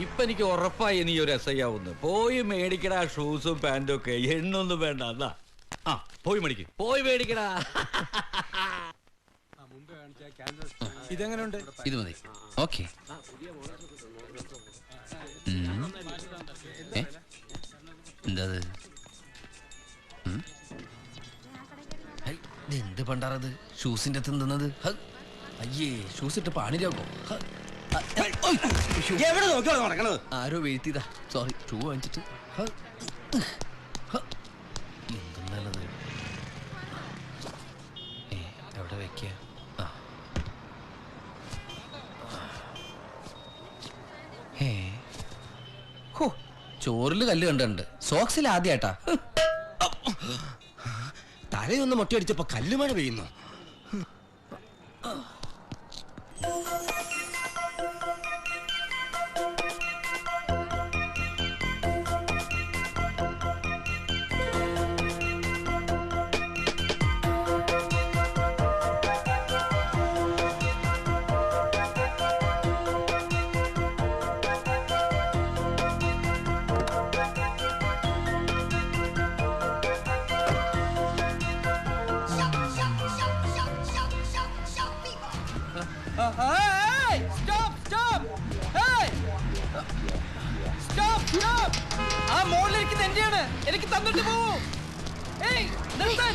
ഇപ്പൊ എനിക്ക് ഉറപ്പായി നീ ഒരു എസ് ഐ ആവുന്നു. പോയി മേടിക്കടാ ഷൂസും പാന്റും ഒക്കെ. എണ്ണൊന്നും വേണ്ട. എന്നാ ആ പോയി മേടിക്ക്. പോയി മേടിക്കടാ. ഇതെങ്ങനെയുണ്ട് ഇത് മതി. ഓക്കെ. എന്താ ഇതെന്ത് പണ്ടാറത്? ഷൂസിന്റെ തിന്നുന്നത് അയ്യേ ഷൂസ് ഇട്ട് പാണിരാക്കോ? എവിടെ നോക്കിയോ നടക്കണത്? ആരോ വീഴ്ത്തിയതാ. സോറി ഷൂ വാങ്ങിച്ചിട്ട്. എവിടെ വെക്ക ആ. ഏ. ഹോ ചോറിൽ കല്ല് കണ്ടിട്ടുണ്ട്. സോക്സിൽ ആദ്യായിട്ടാ തലയൊന്ന് മുട്ടയടിച്ചപ്പോ കല്ലുമഴ പെയ്യുന്നു. ആ മോളിലിരിക്കുന്ന എന്റെയാണ്. എനിക്ക് തന്നിട്ട് പോവൂ ഏയ് നിർത്താൻ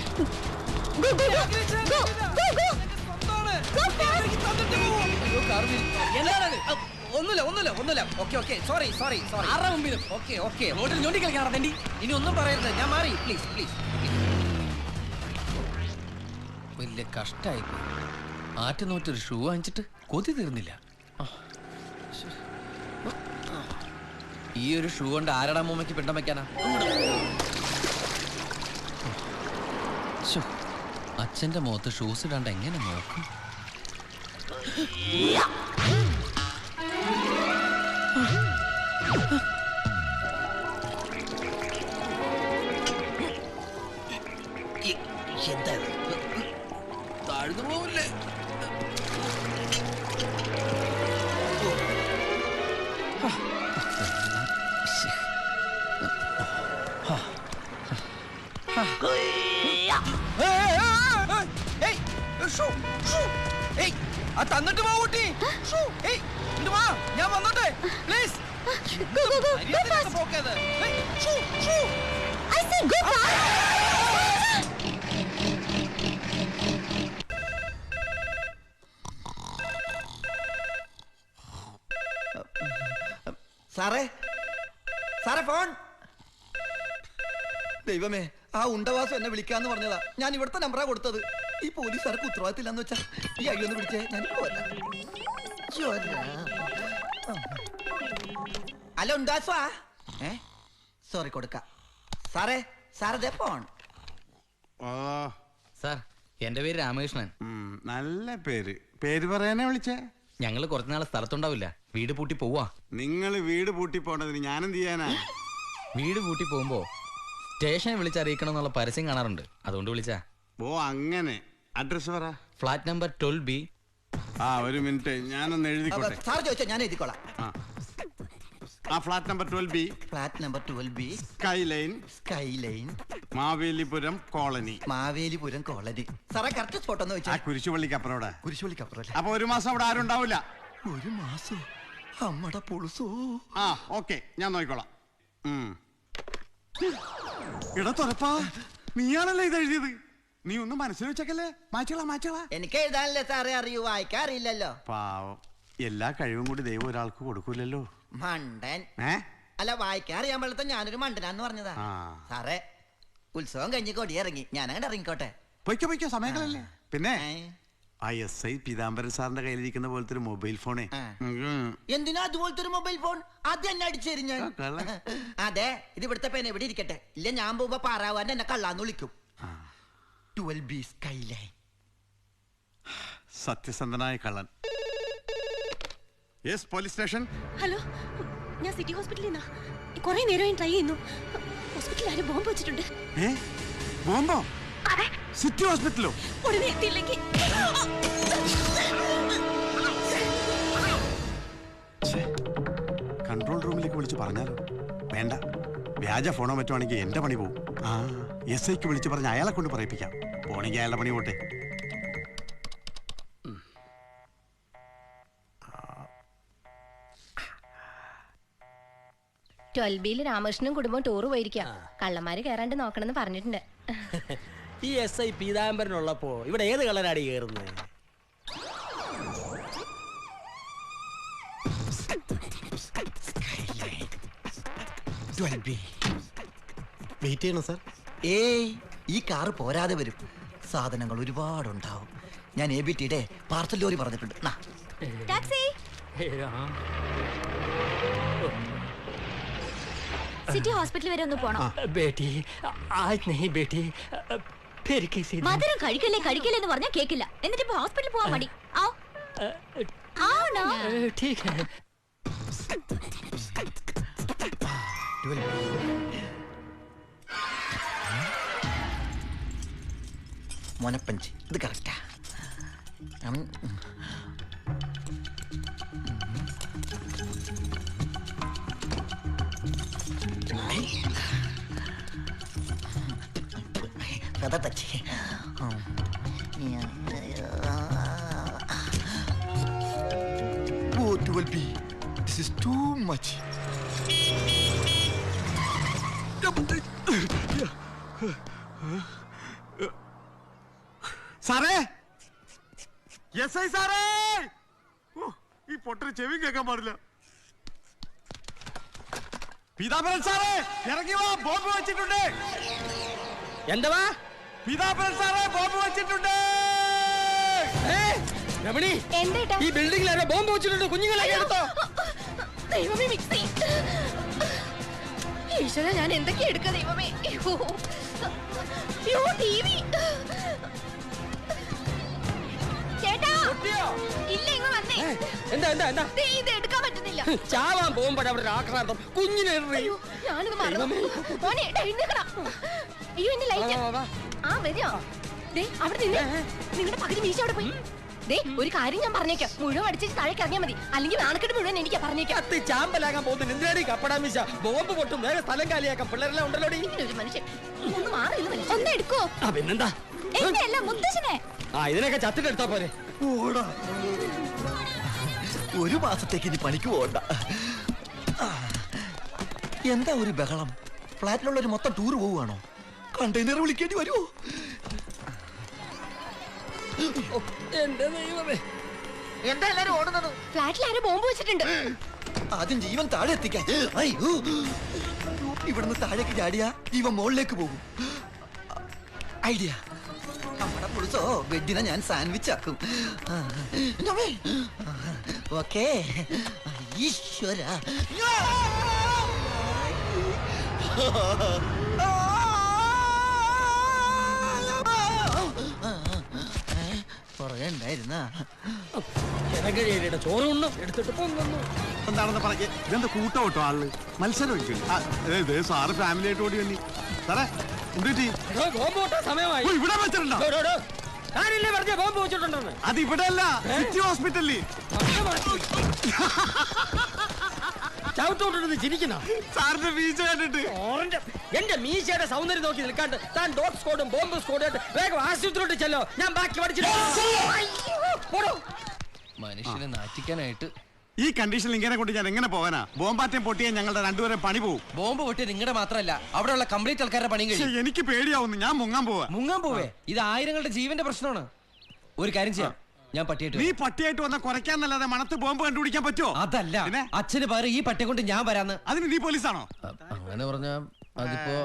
ഒന്നുമില്ല ഒന്നുമില്ല ഒന്നുമില്ല. Okay okay. Sorry sorry sorry ആരുടെ മുമ്പിലും? Okay okay. റോഡിൽ ഞൊണ്ടി കളിക്കാൻ തെണ്ടി ഇനി ഒന്നും പറയരുത്. ഞാൻ മാറി. പ്ലീസ് പ്ലീസ് വലിയ കഷ്ടായി ആറ്റുനോറ്റൊരു ഷൂ വാങ്ങിച്ചിട്ട് കൊതി തീർന്നില്ല ആ. ശ്ശെ. ഈ ഒരു ഷൂ കൊണ്ട് ആരടാ മൂമ്മയ്ക്ക് പിണ്ടം വെക്കാനാ ശ്ശോ. അച്ഛന്റെ മുഖത്ത് ഷൂസ് ഇടാണ്ട് എങ്ങനെ നോക്കും എന്താ ദൈവമേ ആ ഉണ്ടവാസം എന്നെ വിളിക്കാന്ന് പറഞ്ഞതാ. ഞാൻ ഇവിടുത്തെ നമ്പറാ കൊടുത്തത്. ഈ പോലീസുകാർക്ക് ഉത്തരവാദിത്തില്ലെന്ന് വെച്ചാ ഈ അയ്യൊന്ന് വിളിച്ചേ ഞാൻ അല്ല ഉണ്ടാസ്വാ ഏ? സോറി കൊടുക്ക. സാറേ സാറേ പോൺ ഓ സാർ എന്റെ പേര് രാമകൃഷ്ണൻ. ഉം, നല്ല പേര്. പേര് പറയാനാ വിളിച്ചേ? ഞങ്ങൾ കുറച്ചുനാൾ സ്ഥലത്തുണ്ടാവില്ല. വീട് പൂട്ടി പോവാ. നിങ്ങൾ വീട് പൂട്ടി പോണതിന് ഞാനെന്ത് ചെയ്യാനാ? വീട് പൂട്ടി പോകുമ്പോ സ്റ്റേഷനെ വിളിച്ചറിയിക്കണം എന്നുള്ള പരസ്യം കാണാറുണ്ട്. അതുകൊണ്ട് വിളിച്ചാ. ഓ അങ്ങനെ. അഡ്രസ് പറ. Flat number twelve B. ആ ഒരു മിനിറ്റ്. ഞാനൊന്ന് എഴുതിക്കോട്ടെ? സാർ ചോദിച്ചാ ഞാൻ എഴുതിക്കോളാം. ആ. Flat number twelve B. Flat number twelve B. Skyline skyline Mavelipuram colony. Mavelipuram colony. സാറേ കറക്റ്റ് സ്പോട്ട് ഒന്ന് ആ വെച്ചാൽ കുരിശുപള്ളിക്ക് അപ്പുറം കുരിശുപള്ളിക്ക് കുരിശുപള്ളിക്കപ്പുറം അപ്പൊ ഒരു മാസം അവിടെ ആരും ഉണ്ടാവില്ല. ഒരു മാസം? അമ്മടെ പുളുസോ? ആ ഓക്കെ. ഞാൻ നോക്കിക്കോളാം. ഉം. എടാ തുറപ്പാ. നീയാണല്ലേ ഇത് എഴുതിയത്? നീ ഒന്നും മനസ്സിൽ വെച്ചേക്കല്ലേ? മാച്ചോളാ മാച്ചോളാ എനിക്ക് എഴുതാനല്ലേ സാറേ അറിയൂ. വായിക്കാറില്ലല്ലോ പാവം. എല്ലാ കഴിവും കൂടി ദൈവം ഒരാൾക്ക് കൊടുക്കൂലല്ലോ. മണ്ടൻ. ഏ? അല്ല വായിക്കാൻ അറിയാൻ പാടില്ലാത്ത ഞാനൊരു മണ്ടനാന്ന് പറഞ്ഞതാ. ആ. സാറേ ഉത്സവം കഴിഞ്ഞ് കൊടിയിറങ്ങി. ഞാനങ്ങോട്ട് ഇറങ്ങിക്കോട്ടെ. പൊയ്ക്കോ പൊയ്ക്കോ. സമയങ്ങളല്ലേ. പിന്നെ? ഏ? ആ എസ് ഐ പീതാംബരൻ സാറിന്റെ കയ്യിലിരിക്കുന്ന പോലത്തെ ഒരു മൊബൈൽ ഫോണേ. എന്തിനാ അതുപോലത്തെ ഒരു മൊബൈൽ ഫോൺ? അത് എന്നെ അടിച്ചേരും ഞാൻ അതെ ഇത് ഇവിടുത്തെ പേന ഇവിടെ ഇരിക്കട്ടെ? ഇല്ല ഞാൻ പോകുമ്പോ പാറാവാൻ എന്നെ കള്ളാന്ന് വിളിക്കും. ട്വൽവ് ബി സ്കൈ ലൈൻ സത്യസന്ധനായ കള്ളൻ. Yes police station. ഹലോ ഞാൻ സിറ്റി ഹോസ്പിറ്റലിൽ നിന്നാ. കുറെ നേരമായി ട്രൈ ചെയ്യുന്നു. ഹോസ്പിറ്റലിൽ ആരും ബോംബ് വെച്ചിട്ടുണ്ട്. ബോംബോ? ബോംബോ സിറ്റി ഹോസ്പിറ്റലോ? ഉടനെ എത്തിയില്ലെങ്കിൽ കൺട്രോൾ റൂമിലേക്ക് വിളിച്ച് പറഞ്ഞാലോ? വേണ്ട. വ്യാജ ഫോണോ മറ്റോ ആണെങ്കിൽ എന്റെ പണി പോവും. ആ എസ് ഐക്ക് വിളിച്ച് പറഞ്ഞ് അയാളെ കൊണ്ട് പറയിപ്പിക്കാം. പോണെങ്കിൽ അയാളുടെ പണി പോട്ടെ. ട്വൽവ് ബിയിൽ രാമകൃഷ്ണനും കുടുംബം ടൂർ പോയിരിക്കാം കള്ളന്മാര് കയറാണ്ട് നോക്കണമെന്ന് പറഞ്ഞിട്ടുണ്ട്. ഈ എസ് ഐ പീതാംബരനുള്ളപ്പോ ഇവിടെ ഏത് കള്ളനാടി കയറുന്നത് വെയിറ്റ് ചെയ്യണം സാർ ഏയ് ഈ കാറ് പോരാതെ വരും. സാധനങ്ങൾ ഒരുപാടുണ്ടാവും. ഞാൻ എ ബി ടിയുടെ പാർസൽ ലോറി പറഞ്ഞിട്ടുണ്ട്. നാ. ടാക്സി. സിറ്റി ഹോസ്പിറ്റൽ വരെ ഒന്ന് പോണം. ബേട്ടി ആജ് നഹി ബേട്ടി. മധുരം കഴിക്കല്ലേ കഴിക്കല്ലേ എന്ന് പറഞ്ഞാൽ കേക്കില്ല. എന്നിട്ട് ഇപ്പൊ ഹോസ്പിറ്റലിൽ പോവാൻ മടി. ആവോ ആവണോ മുനപ്പഞ്ച് ഇത് കറക്റ്റാ കഥ touch Oh, 12B. This is too much. സാറേ! എസ് ഐ സാറേ! ഓ, ഈ പൊട്ടന് ചെവി കേൾക്കാൻ പാടില്ല. പീതാംബരൻ സാറേ ഇറങ്ങി വാ ബോംബ് വെച്ചിട്ടുണ്ട്. എന്തവാ? പീതാംബരൻ സാറേ ബോംബ് വെച്ചിട്ടുണ്ട്. രമണി എന്തേട്ടാ ഈ ബിൽഡിംഗിൽ ആരോ ബോംബ് വെച്ചിട്ടുണ്ട്? കുഞ്ഞുങ്ങളെ എടുത്തോ. ദൈവമേ മിക്സി. ഈശ്വര ഞാൻ എന്തൊക്കെയാ എടുക്ക ദൈവമേ. അയ്യോ. T V. ചേട്ടാ. ഇല്ല ഇങ്ങ് വന്നേ. എന്താ എന്താ എന്താ? ദേ, ഇത് എടുക്കാൻ പറ്റുന്നില്ല. ചാവാൻ പോകുമ്പോഴെ അവിടെ ഒരു ആക്രാന്തം. കുഞ്ഞിനെ എറി. അയ്യോ ഞാനിത് മറന്നു. മോനെ എടാ, എഴുന്നേക്കടാ. അയ്യോ എന്റെ ലൈറ്റ്. വാ, വാ, ആ വരിക ദേ അവിടെ നിന്ന്. നിങ്ങളുടെ പകുതി മീശ അവിടെ പോയി. ദേ ഒരു കാര്യം ഞാൻ പറഞ്ഞേക്കാം. മുഴുവൻ അടിച്ച് താഴേക്ക് ഇറങ്ങിയാൽ മതി. അല്ലെങ്കിൽ നാണക്കെട്ട് മുഴുവൻ എനിക്ക് പറഞ്ഞേക്കാം. കത്തി ചാമ്പലാകാൻ പോകുന്നു എന്തിനാടി കപ്പടാ മിശ ബോംബ് പൊട്ടും. വേറെ സ്ഥലം കാലിയാക്കാം. പിള്ളേരെല്ലാം ഉണ്ടല്ലോ ഒരു മനുഷ്യൻ. ഒന്ന് മാറി ഒന്ന് എടുക്കോ? ആ പിന്നെന്താ? എന്റെ അല്ല മുത്തശ്ശനെ. ആ ഇതിനൊക്കെ ചത്തിട്ടെടുത്താ പോരെ. ഒരു മാസത്തേക്ക് ഇനി പണിക്ക് പോകണ്ട. എന്താ ഒരു ബഹളം? ഫ്ലാറ്റിലുള്ളൊരു മൊത്തം ടൂർ പോവുകയാണോ? കണ്ടെയ്നർ വിളിക്കേണ്ടി വരുമോ എന്റെ ദൈവമേ. എന്താ എല്ലാരും ഓടുന്നത്? ഫ്ലാറ്റിൽ ആരും ബോംബ് വെച്ചിട്ടുണ്ട്. ആദ്യം ജീവൻ താഴെ എത്തിക്കാൻ. അയ്യോ. ഇവിടുന്ന് താഴേക്ക് ചാടിയാ ജീവൻ മുകളിലേക്ക് പോകും. ഐഡിയ. നമ്മുടെ പുളിച്ചോ വെഡിനെ ഞാൻ സാൻഡ്വിച്ച് ആക്കും. ഓക്കേ. ഈശ്വര. എടുത്തിട്ട് എന്താണെന്ന് പറഞ്ഞ് ഇതെന്താ കൂട്ടം കേട്ടോ ആൾ മത്സരം ഒഴിക്കില്ല സാറ് ഫാമിലി ആയിട്ട് ഓടി വന്നി. സാറേ ഇവിടെ വെച്ചിട്ടുണ്ടോ പറഞ്ഞ ബോംബ് വെച്ചിട്ടുണ്ടെന്ന് അത് ഇവിടെ അല്ല സിറ്റി ഹോസ്പിറ്റലിൽ ചവിട്ടോട്ടിരുന്ന് ചിരിക്കുന്ന? സാറിന്റെ മീശ കണ്ടിട്ട്. ഓറഞ്ച്. എന്റെ മീശയുടെ സൗന്ദര്യം നോക്കി നിൽക്കാണ്ട് താൻ ഡോഗ് സ്കോഡും ബോംബ് സ്കോഡും ആയിട്ട് വേഗം ആശുപത്രിയിലോട്ട് ചെല്ലോ. ഞാൻ ബാക്കി പഠിച്ചിട്ട്. മനുഷ്യനെ നാറ്റിക്കാനായിട്ട്. ഈ കണ്ടീഷനിൽ ഇങ്ങനെ കൊണ്ട് ഞാൻ എങ്ങനെ പോകാനാ? ബോംബാറ്റം പൊട്ടിയാൽ ഞങ്ങളുടെ രണ്ടുപേരെ പണി പോകും ബോംബ് പൊട്ടിയ നിങ്ങളുടെ മാത്രമല്ല അവിടെയുള്ള കംപ്ലീറ്റ് ആൾക്കാരുടെ പണി കഴിഞ്ഞു കഴിയും. എനിക്ക് പേടിയാവുന്നു. ഞാൻ മുങ്ങാൻ പോവാ. മുങ്ങാൻ പോവേ? ഇത് ആയിരങ്ങളുടെ ജീവന്റെ പ്രശ്നമാണ്. ഒരു കാര്യം ചെയ്യാം. ഞാൻ പട്ടിയായിട്ട് നീ പട്ടിയായിട്ട് വന്ന കുറയ്ക്കാന്നല്ലാതെ മണത്ത് ബോംബ് കണ്ടുപിടിക്കാൻ പറ്റുമോ അതല്ല പിന്നെ? അച്ഛന് പകരം ഈ പട്ടിയെ കൊണ്ട് ഞാൻ വരാന്ന്. അതിന് നീ പോലീസാണോ? അങ്ങനെ പറഞ്ഞാ അതിപ്പോ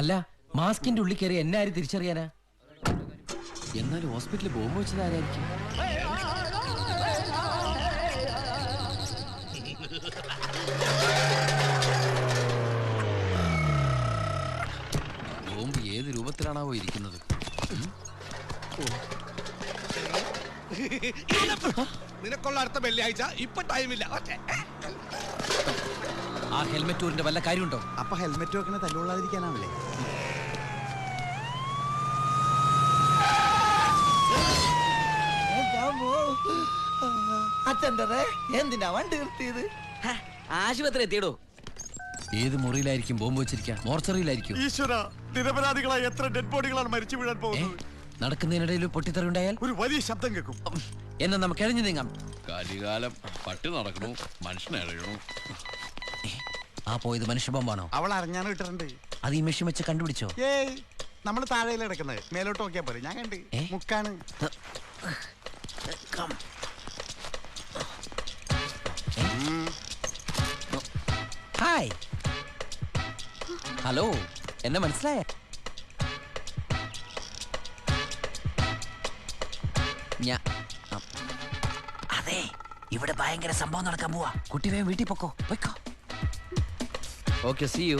അല്ല മാസ്കിന്റെ ഉള്ളിൽ കയറി എന്നെ ആര് തിരിച്ചറിയാനാ? എന്നാലും ഹോസ്പിറ്റലിൽ ബോംബ് വെച്ചത് ആരായിരിക്കും? ബോംബ് ഏത് രൂപത്തിലാണാവോ ഇരിക്കുന്നത്? നിനക്കുള്ള അടുത്ത വെള്ളിയാഴ്ച. ഇപ്പൊ ടൈമില്ല ആ ഹെൽമെറ്റ് ടൂറിന്റെ വല്ല കാര്യമുണ്ടോ? അപ്പൊ ഹെൽമെറ്റ് വെക്കണ തല്ലുകൊള്ളാതിരിക്കാനാവില്ലേ? അച്ഛന്റെ എന്തിനാ വണ്ടി നിർത്തിയത്? ആശുപത്രി എത്തിയിടോ. ഏത് മുറിയിലായിരിക്കും ബോംബ് വെച്ചിരിക്കുക മോർച്ചറിയിലായിരിക്കും? ഈശ്വര നിരപരാധികളായ എത്ര ഡെഡ് ബോഡികളാണ് മരിച്ചു വീഴാൻ പോകുന്നത്? നടക്കുന്നതിനിടയിൽ പൊട്ടിത്തെറി ഉണ്ടായാൽ ഒരു വലിയ ശബ്ദം കേൾക്കും. എന്നാ നമുക്ക് എഴഞ്ഞു നീങ്ങാം. കലികാലം പട്ടി നടക്കണു മനുഷ്യനെ എറിയണു. ആ പോയത് മനുഷ്യ ബോംബാണോ അവൾ അറിഞ്ഞാണ് ഇട്ടിട്ടുണ്ട്. അത് ഈ മെഷീൻ വെച്ച് കണ്ടുപിടിച്ചോ? ഏയ് നമ്മൾ താഴെയിൽ കിടക്കുന്നത്. മേലോട്ട് നോക്കിയാ പോലെ ഞാൻ കണ്ട്. ഏ? മുക്കാണ്. ഹായ്. ഹലോ എന്നെ മനസ്സിലായ ഞാ ആ. അതെ ഇവിടെ ഭയങ്കര സംഭവം നടക്കാൻ പോവാ. കുട്ടി വേഗം വീട്ടിൽ പൊക്കോ. പൊയ്ക്കോ. ഓക്കെ സി യു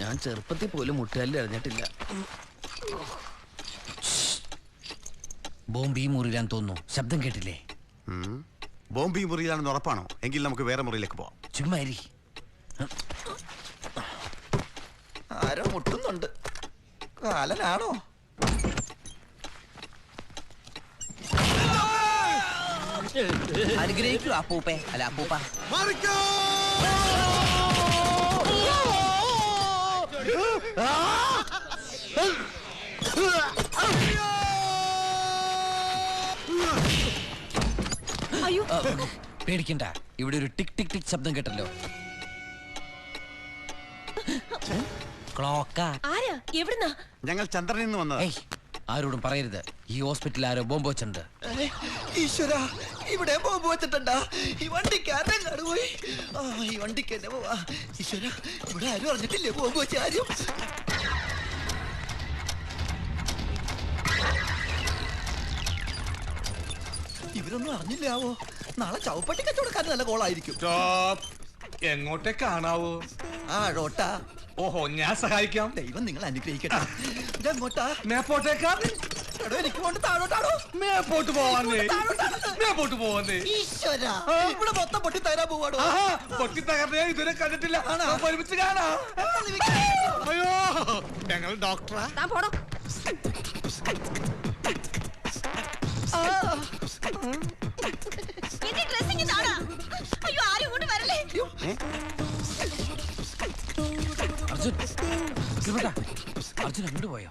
ഞാൻ ചെറുപ്പത്തിൽ പോലും മുട്ടുകാലിൽ അറിഞ്ഞിട്ടില്ല ബോംബ് ഈ മുറിയിലാന്ന് തോന്നുന്നു. ശബ്ദം കേട്ടില്ലേ? ബോംബി ബോംബ് ഈ മുറിയിലാണെന്ന് ഉറപ്പാണോ? എങ്കിൽ നമുക്ക് വേറെ മുറിയിലേക്ക് പോവാം. ചുമ്മാ ഇരി. ആരോ മുട്ടുന്നുണ്ട്. കാലനാണോ? അനുഗ്രഹിക്കൂ അപ്പൂപ്പേ അല്ല അപ്പൂപ്പ അയ്യോ. പേടിക്കണ്ട. ഇവിടെ ഒരു ടിക് ടിക് ടിക് ശബ്ദം കേട്ടല്ലോ. ക്ലോക്ക. ആരാ? എവിടുന്നാ? ഞങ്ങൾ ചന്ദ്രനിൽ നിന്ന് വന്നതാ. ആരോടും പറയരുത്. ഈ ഹോസ്പിറ്റലിൽ ആരോ ബോംബ് വെച്ചിട്ടുണ്ട്. ഈശ്വര ഇവിടെ ബോംബ് വെച്ചിട്ടുണ്ടാ? ഈ വണ്ടിക്ക് ആരെങ്ങാട് പോയി? ആ ഈ വണ്ടിക്ക് എന്നെ പോവാ. ഈശ്വര ഇവിടെ ആരും അറിഞ്ഞിട്ടില്ലേ ബോംബ് വെച്ച ആരും ഇവരൊന്നും അറിഞ്ഞില്ലാവോ? നാളെ ചവപ്പട്ടി കച്ചവടക്കാരൻ നല്ല കോളായിരിക്കും. എങ്ങോട്ടേ കാണാവോ? ആ റോട്ടാ ഓഹോ ഞാൻ സഹായിക്കാം. ദൈവം നിങ്ങൾ അനുഗ്രഹിക്കട്ടെ. ഇതെങ്ങോട്ടാ മേപ്പോട്ടേക്കാ എടോ എനിക്ക് കൊണ്ട് താഴോട്ടാണോ? മേപ്പോട്ട് പോവാന്നേ? താഴോട്ടാണ്. മേപ്പോട്ട് പോവാന്നേ? ഈശ്വര. ഇവിടെ മൊത്തം പൊട്ടി തരാൻ പോവാടോ? ആഹാ പൊട്ടി തകർന്നേ ഇതുവരെ കണ്ടിട്ടില്ല. നമുക്ക് ഒരുമിച്ച് കാണാം. അയ്യോ ഞങ്ങൾ ഡോക്ടറാ. പോടോ എന്റെ അർജുൻ അർജുൻ അങ്ങോട്ട് പോയോ?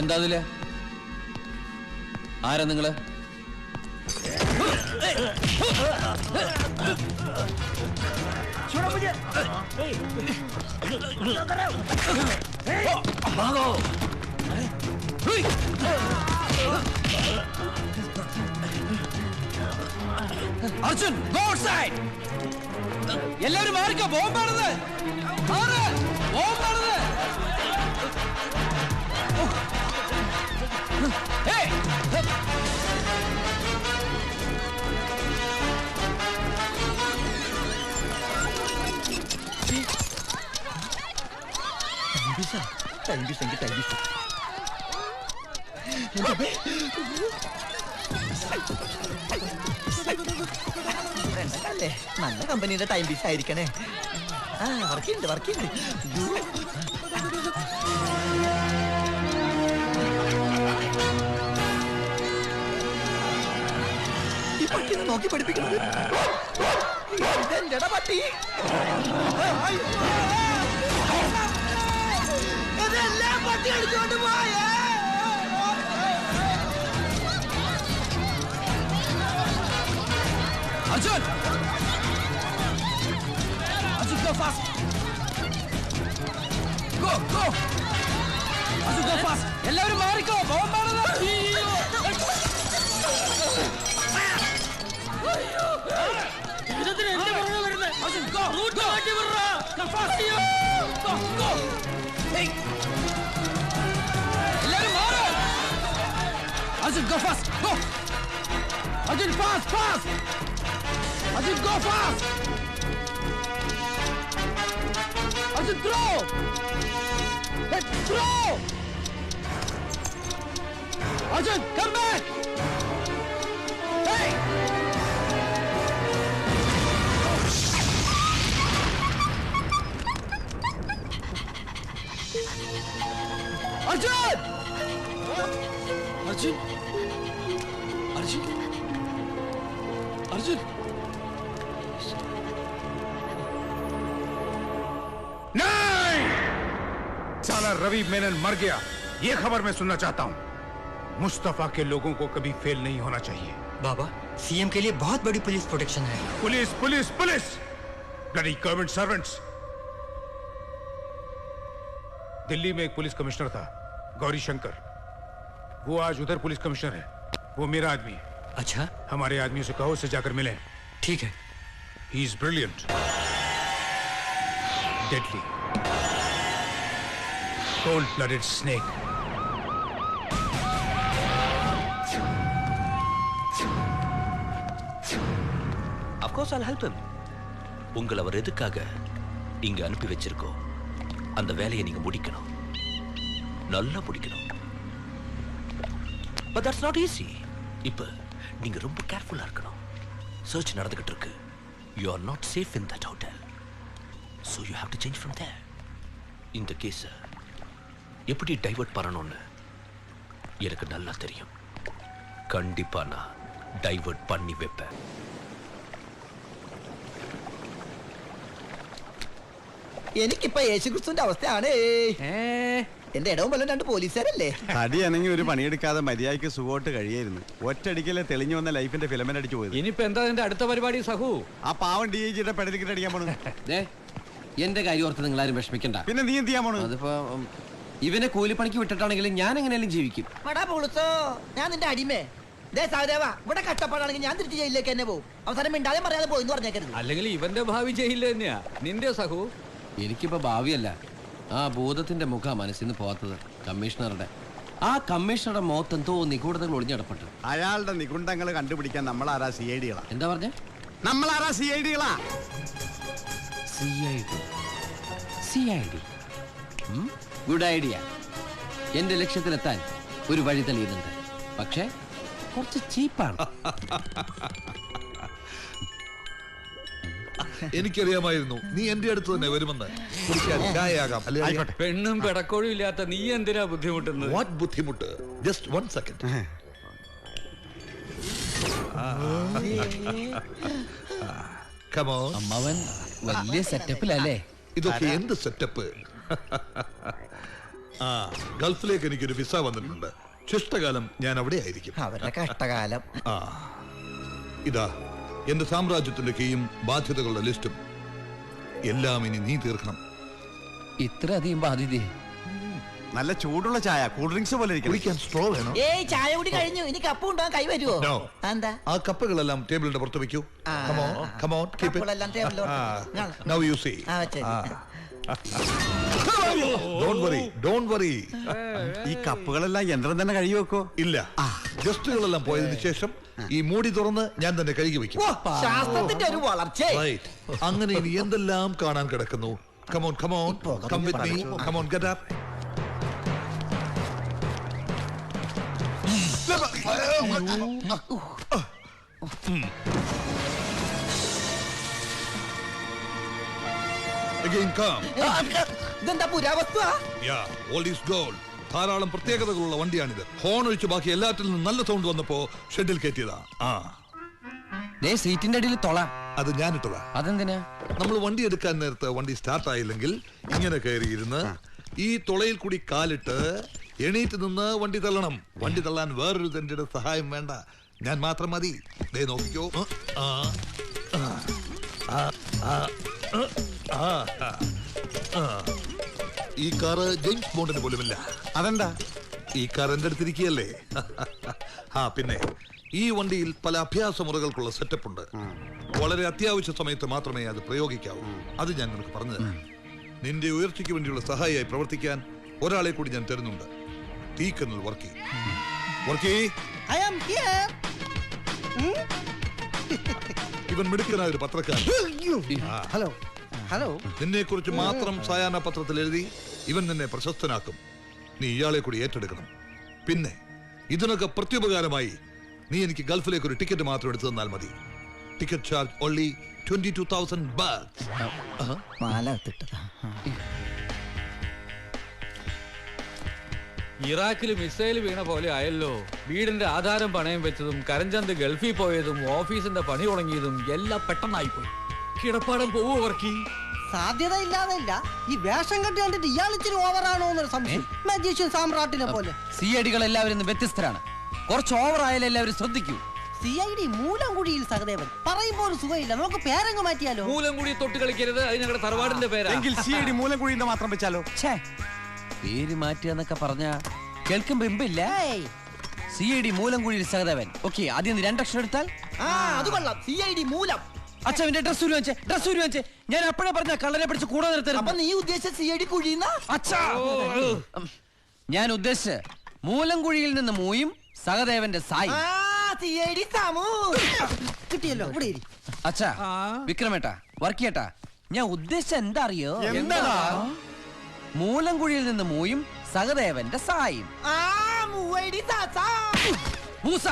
എന്താ അതിൽ ആരാ നിങ്ങൾ. അർജുൻ ഗോഡ് സൈഡ് എല്ലാവരും ആർക്കാ ബോംബാണത് മാറ്. Thank you thank you thank you നല്ല കമ്പനിയുടെ ടൈം പീസ് ആയിരിക്കണേ ആ വർക്ക് ഉണ്ട് നോക്കി പഠിപ്പിക്കുന്നത് പട്ടി എല്ലാവരും Marico. ബോംബാണത് Fast! Go, go! Hey! Let him order! Ajit, go fast! Go! Ajit, fast! Fast! Ajit, go fast! Ajit, throw! Hey, throw! Ajit, come back! Arjun! Arjun! Arjun! Arjun! नहीं साला रवि मेनन मर गया ये खबर मैं सुनना चाहता हूँ मुस्तफ़ा के लोगों को कभी फेल नहीं होना चाहिए बाबा सीएम के लिए बहुत बड़ी पुलिस प्रोटेक्शन है police police police bloody government servants Delhi में एक पुलिस कमिश्नर था गौरी शंकर वो आज उधर पुलिस कमिश्नर है वो मेरा आदमी है अच्छा हमारे आदमियों से कहो उससे जाकर मिले ठीक है he is brilliant deadly cold blooded snake of course I'll help him உங்களை அவர் எதுக்காக இங்க அனுப்பி வச்சிருக்கோம் அந்த வேலையை நீங்க முடிக்கணும். நல்லா முடிக்கணும். பட் தட்ஸ் நாட் ஈஸி இப்போ நீங்க ரொம்ப கேர்ஃபுல்லா இருக்கணும். சர்ச் நடந்துகிட்டு இருக்கு. You are not safe in that hotel so you have to change from there இந்த கேஸை எப்படி டைவர்ட் பண்ணணும்னு எனக்கு நல்லா தெரியும். கண்டிப்பா நான் டைவர்ட் பண்ணி வைப்பேன். എനിക്കിപ്പോ യേശുക്രിസ്തുവിന്റെ അവസ്ഥയാണ്. എന്റെ ഇടവും വല്ല രണ്ട് പോലീസുകാരല്ലേ? തടിയാണെങ്കിൽ ഒരു പണിയെടുക്കാതെ മര്യാദയ്ക്ക് സുഖമായിട്ട് കഴിയായിരുന്നു. ഒറ്റടിക്കലെ തെളിഞ്ഞു വന്ന ലൈഫിന്റെ ഫിലമെന്റ് അടിച്ചു പോയത്. ഇനിയിപ്പോ എന്താ എന്റെ അടുത്ത പരിപാടി സഹു? ആ പാവൻ ഡി ജിയുടെ പെടലിക്കിട്ട് അടിക്കാൻ പോണു ദേ, എന്റെ കാര്യം ഓർത്ത് നിങ്ങൾ ആരും വിഷമിക്കണ്ട. പിന്നെ നീ എന്ത് ചെയ്യാൻ പോണു അതിപ്പോ ഇവനെ കൂലിപ്പണിക്ക് വിട്ടിട്ടാണെങ്കിലും ഞാൻ എങ്ങനെയാലും ജീവിക്കും. ഞാൻ നിന്റെ അടിമേ. ദേ സഹദേവ ഇവിടെ കഷ്ടപ്പാടാണെങ്കിൽ ഞാൻ തിരിച്ച് ജയിലിലേക്ക് തന്നെ പോകും അവസാനം മിണ്ടാതെ പറയാതെ പോയി പറഞ്ഞേക്കരുത്. അല്ലെങ്കിൽ ഇവന്റെ ഭാവി ജയിലിൽ തന്നെയാ. നിന്റെ സഹു. എനിക്കിപ്പോ ഭാവിയല്ല. ആ ഭൂതത്തിന്റെ മുഖ മനസ്സിൽ നിന്ന് പോകാത്തത് കമ്മീഷണറുടെ. ആ കമ്മീഷണറുടെ മുഖത്ത് എന്തോ നിഗൂഢതകൾ ഒളിഞ്ഞടപ്പെട്ടു അയാളുടെ നികുണ്ടങ്ങൾ കണ്ടുപിടിക്കാൻ നമ്മൾ ആരാ സി ഐ ഡികളാ? എന്താ പറഞ്ഞേ? നമ്മൾ ആരാ C I ഡികളാ? C I D. C I D. Good idea. എന്റെ ലക്ഷ്യത്തിലെത്താൻ ഒരു വഴി തെളിയുന്നുണ്ട്. പക്ഷേ കുറച്ച് ചീപ്പാണ്. എനിക്കറിയാമായിരുന്നു. നീ എന്റെ അടുത്ത് തന്നെ വരുമെന്ന്. കുടിക്കാൻ ചായയാകാം. അല്ലേ? പെണ്ണും പെടക്കോഴും ഇല്ലാത്ത നീ എന്തിനാ ബുദ്ധിമുട്ടുന്നത്? വാട്ട് ബുദ്ധിമുട്ട്? Just one second come on അമ്മവൻ വലിയ സെറ്റപ്പിലല്ലേ? ഇതൊക്കെ എന്ത് സെറ്റപ്പ്? ആ ഗൾഫിലേക്ക് എനിക്കൊരു വിസ വന്നിട്ടുണ്ട്. ശിഷ്ടകാലം ഞാൻ അവിടെ ആയിരിക്കും അവരുടെ കഷ്ടകാലം. ഇതാ. എന്റെ സാമ്രാജ്യത്തിന്റെ കീയും ബാധ്യതകളുടെ ലിസ്റ്റും. എല്ലാം ഇനി നീ തീർക്കണം. ഇത്ര അധികം ബാധ്യത നല്ല ചൂടുള്ള ചായ കൂൾ ഡ്രിങ്ക്സ് പോലെ കുടിക്കാൻ സ്ട്രോ വേണോ? ഏയ് ചായ കൂടി കഴിഞ്ഞു. ഇനി കപ്പ് കൊണ്ടുപോകാൻ കൈ വരുമോ No. എന്താ? ആ കപ്പുകളെല്ലാം ടേബിളിന്റെ പുറത്ത് വെക്കൂ. ആ, come on. Come on keep കപ്പുകളെല്ലാം now you see ആ വെച്ചേ ഡോണ്ട് വറി ഡോണ്ട് വറി ഈ കപ്പുകളെല്ലാം യന്ത്രം തന്നെ കഴുകി വെക്കോ? ഇല്ല. ഗസ്റ്റുകളെല്ലാം പോയതിനു ശേഷം ഈ മൂടി തുറന്ന് ഞാൻ തന്നെ കഴുകി വെക്കും. ശാസ്ത്രത്തിന്റെ ഒരു വളർച്ചേ. അങ്ങനെ ഇനി എന്തെല്ലാം കാണാൻ കിടക്കുന്നു? Come on come on come with me come on get up Again come. ഇതെന്താ പുരാവസ്തു Yeah, all is gold. ധാരാളം പ്രത്യേകതകളുള്ള വണ്ടിയാണിത്. ഹോൺ ഒഴിച്ച് ബാക്കി എല്ലാറ്റിൽ നിന്നും നല്ല സൗണ്ട് വന്നപ്പോ ഷെഡിൽ കയറ്റിയതാ. ആ. ദേ സീറ്റിന്റെ അടിയിൽ തൊള. അത് ഞാനിട്ടതാ. അതെന്തിനാ? നമ്മൾ വണ്ടി എടുക്കാൻ നേരത്ത് വണ്ടി സ്റ്റാർട്ട് ആയില്ലെങ്കിൽ ഇങ്ങനെ കയറിയിരുന്ന് ഈ തുളയിൽ കൂടി കാലിട്ട് എണീറ്റ് നിന്ന് വണ്ടി തള്ളണം. വണ്ടി തള്ളാൻ വേറൊരു തന്റെ സഹായം വേണ്ട. ഞാൻ മാത്രം മതി. ദേ നോക്കിക്കോ. ആ, ആ, ആ. ഈ കാറ് ജെയിംസ് ബോണ്ടിന് പോലുമില്ല. അതെന്താ? ഈ കാർ എന്റെ അടുത്തിരിക്കുകയല്ലേ? ആ പിന്നെ ഈ വണ്ടിയിൽ പല അഭ്യാസ മുറകൾക്കുള്ള സെറ്റപ്പ് ഉണ്ട്. വളരെ അത്യാവശ്യ സമയത്ത് മാത്രമേ അത് പ്രയോഗിക്കാവൂ. അത് ഞാൻ നിനക്ക് പറഞ്ഞു തരാം. നിന്റെ ഉയർച്ചയ്ക്ക് വേണ്ടിയുള്ള സഹായിയായി പ്രവർത്തിക്കാൻ ഒരാളെ കൂടി ഞാൻ തരുന്നുണ്ട്. തീക്കുന്നത് Varkey. Varkey. I am here ഇവൻ മിടുക്കനായ ഒരു പത്രക്കാരൻ. ഹലോ. ഹലോ. നിന്നെ കുറിച്ച് മാത്രം സായാഹ്ന പത്രത്തിൽ എഴുതി ഇവൻ നിന്നെ പ്രശസ്തനാക്കും. നീ ഇയാളെ കൂടി ഏറ്റെടുക്കണം. പിന്നെ ഇതിനൊക്കെ പ്രത്യുപകാരമായി നീ എനിക്ക് ഗൾഫിലേക്ക് ഒരു ടിക്കറ്റ് മാത്രം എടുത്തു തന്നാൽ മതി. Ticket charge only twenty two thousand മാല ഇറാഖിൽ മിസൈൽ വീണ പോലെ ആയല്ലോ. വീടിന്റെ ആധാരം പണയം വെച്ചതും കരഞ്ചന്ത് ഗൾഫിൽ പോയതും ഓഫീസിന്റെ പണി തുടങ്ങിയതും എല്ലാം പെട്ടെന്നായി പോയി കിടപ്പാടം പോവോ വർക്കി? സാധ്യത ഇല്ലാതല്ല ഈ വേഷം കെട്ടി കണ്ടിട്ട് ഇയാൾ ഇച്ചിരി ഓവറാണോ എന്നൊരു സംശയം. മജീഷ്യൻ സാമ്രാട്ടിനെ പോലെ. സി ഐ ഡികൾ എല്ലാവരും ഇന്ന് വ്യത്യസ്തരാണ്. കുറച്ച് ഓവർ ആയാലും എല്ലാവരും ശ്രദ്ധിക്കൂ. സി ഐ ഡി മൂലംകുഴിയിൽ സഹദേവൻ. പറയുമ്പോൾ ഒരു സുഖമില്ല. നമുക്ക് പേരങ്ങ് മാറ്റിയാലോ? മൂലം കൂടി തൊട്ട് കളിക്കരുത്. അത് ഞങ്ങളുടെ തറവാടിന്റെ പേരാ. എങ്കിൽ സി ഐ ഡി മൂലം മാത്രം വെച്ചാലോ? ഛേ പേര് മാറ്റുക എന്നൊക്കെ പറഞ്ഞ കേൾക്കുമ്പോ ഇമ്പില്ല? സി ഐ ഡി മൂലം കൂടി സഹദേവൻ ഓക്കെ ആദ്യം നീ രണ്ടക്ഷരം എടുത്താൽ? ആ അത് കൊള്ളാം. സി ഐ ഡി മൂലം. അച്ഛൻ എന്റെ ഡ്രസ് ഉരു വെച്ചേ ഡ്രസ് ഉരു വെച്ചേ ഞാൻ അപ്പോഴേ പറഞ്ഞ കള്ളനെ പിടിച്ച് കൂടെ അപ്പൊ നിർത്തരുത് നീ ഉദ്ദേശിച്ച സി ഐ ഡി കുഴിയുന്ന? അച്ഛാ. ഉം. ഞാൻ ഉദ്ദേശിച്ച് മൂലംകുഴിയിൽ നിന്ന് മൂയും സഹദേവന്റെ സായി. സി ഐ ഡി സാമു. കിട്ടിയല്ലോ ഇവിടെ ഇരി. അച്ഛാ വിക്രമേട്ടാ വർക്കിയേട്ടാ ഞാൻ ഉദ്ദേശിച്ച എന്താ അറിയോ? എന്താടാ? മൂലംകുഴിയിൽ നിന്ന് മൂയും സഹദേവന്റെ സായും. Moosa.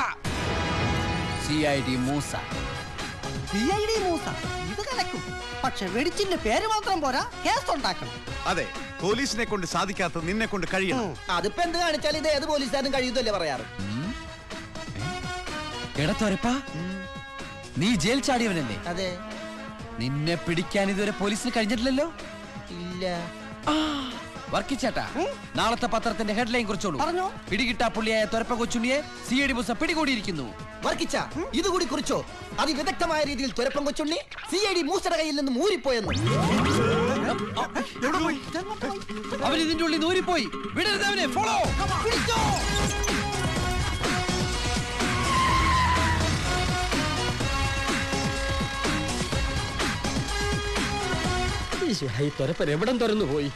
C I D Moosa. C I D Moosa. ഇത് കലക്കും. പക്ഷെ വെടിച്ചിന്റെ പേര് മാത്രം പോരാ കേസ് ഉണ്ടാക്കണം. അതെ പോലീസിനെ കൊണ്ട് സാധിക്കാത്ത നിന്നെ കൊണ്ട് കഴിയണം. അതിപ്പോ എന്ത് കാണിച്ചാൽ ഇത് ഏത് പോലീസുകാരും കഴിയുന്നല്ലേ പറയാറ്? എടത്തോരപ്പാ നീ ജയിൽ ചാടിയവനല്ലേ? അതെ. നിന്നെ പിടിക്കാൻ ഇതുവരെ പോലീസിന് കഴിഞ്ഞിട്ടില്ലല്ലോ? ഇല്ല. വർക്കിച്ചേട്ടാ നാളത്തെ പത്രത്തിന്റെ ഹെഡ്ലൈൻ കുറിച്ചോളൂ. പറഞ്ഞോ. പിടികിട്ടാ പുള്ളിയായ തുരപ്പ കൊച്ചുണ്ണിയെ സി ഐ ഡി ബുസ പിടികൂടിയിരിക്കുന്നു. വർക്കിച്ച ഇതുകൂടി കുറിച്ചോ? അതിവിദഗ്ധമായ രീതിയിൽ തുരപ്പം കൊച്ചുണ്ണി സി ഐ ഡി മൂസയുടെ കയ്യിൽ നിന്ന് മൂരിപ്പോയെന്ന് അവൻ ഇതിന്റെ ഉള്ളിൽ നൂരിപ്പോയി വിടരുത് അവനെ. ഫോളോ ഈ തുരപ്പൻ എവിടം തുറന്നു പോയി?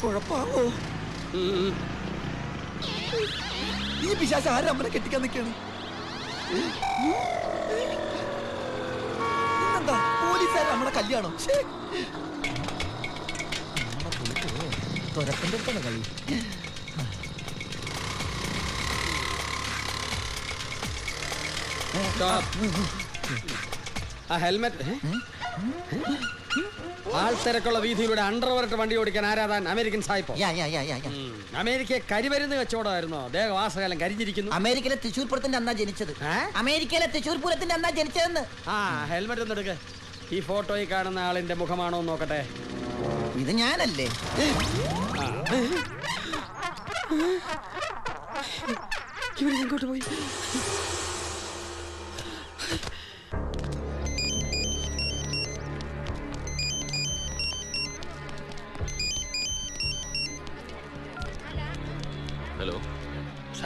കുഴപ്പാവോ ഈ പിശാശ ആരും അമ്മനെ കെട്ടിക്കാൻ നിൽക്കാണ് എന്താ പോലീസുകാർ നമ്മുടെ കല്യാണം? തുരപ്പന്റെ അടുത്താണ് കളി. ആ ഹെൽമെറ്റ് ആൾത്തിരക്കുള്ള വീതിയിലൂടെ അണ്ടർവരട്ട് വണ്ടി ഓടിക്കാൻ ആരാധാൻ അമേരിക്കൻ സായിപ്പോ? യാ, യാ, യാ, യാ, യാ. അമേരിക്കയെ കരിമരുന്ന് കച്ചവടമായിരുന്നോ? ദേഹവാസകാലം കരിഞ്ഞിരിക്കുന്നു. അമേരിക്കയിലെ തൃശൂർ പൂരത്തിന്റെ അന്നാ ജനിച്ചത്. അമേരിക്കയിലെ തൃശൂർ പൂരത്തിന്റെ അന്നാ ജനിച്ചതെന്ന്. ആ ഹെൽമെറ്റ് ഒന്ന് എടുക്ക്. ഈ ഫോട്ടോയിൽ കാണുന്ന ആളിന്റെ മുഖമാണോ എന്ന് നോക്കട്ടെ. ഇത് ഞാനല്ലേ? ഇങ്ങോട്ട് പോയി.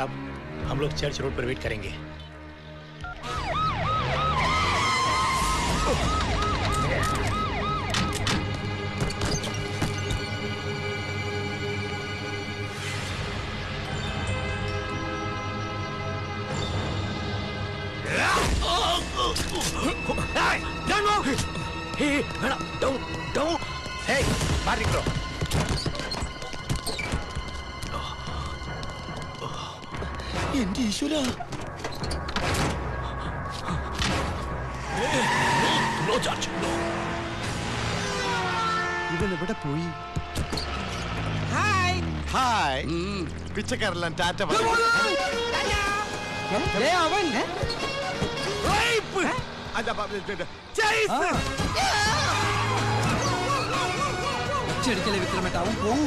साहब हम लोग चर्च रोड पर वेट करेंगे Hey, don't, don't. Hey, बाहर निकलो എന്റെ ഈശ്വര. ഇവൻ എവിടെ പോയി? ഹായ്. പിച്ചക്കാരെല്ലാം ടാറ്റ അവൻ അല്ല, ബ- ഇത് ഇത്. Chase! ഒച്ചയടിക്കലേ വിക്രമേട്ടാ അവൻ പോവും.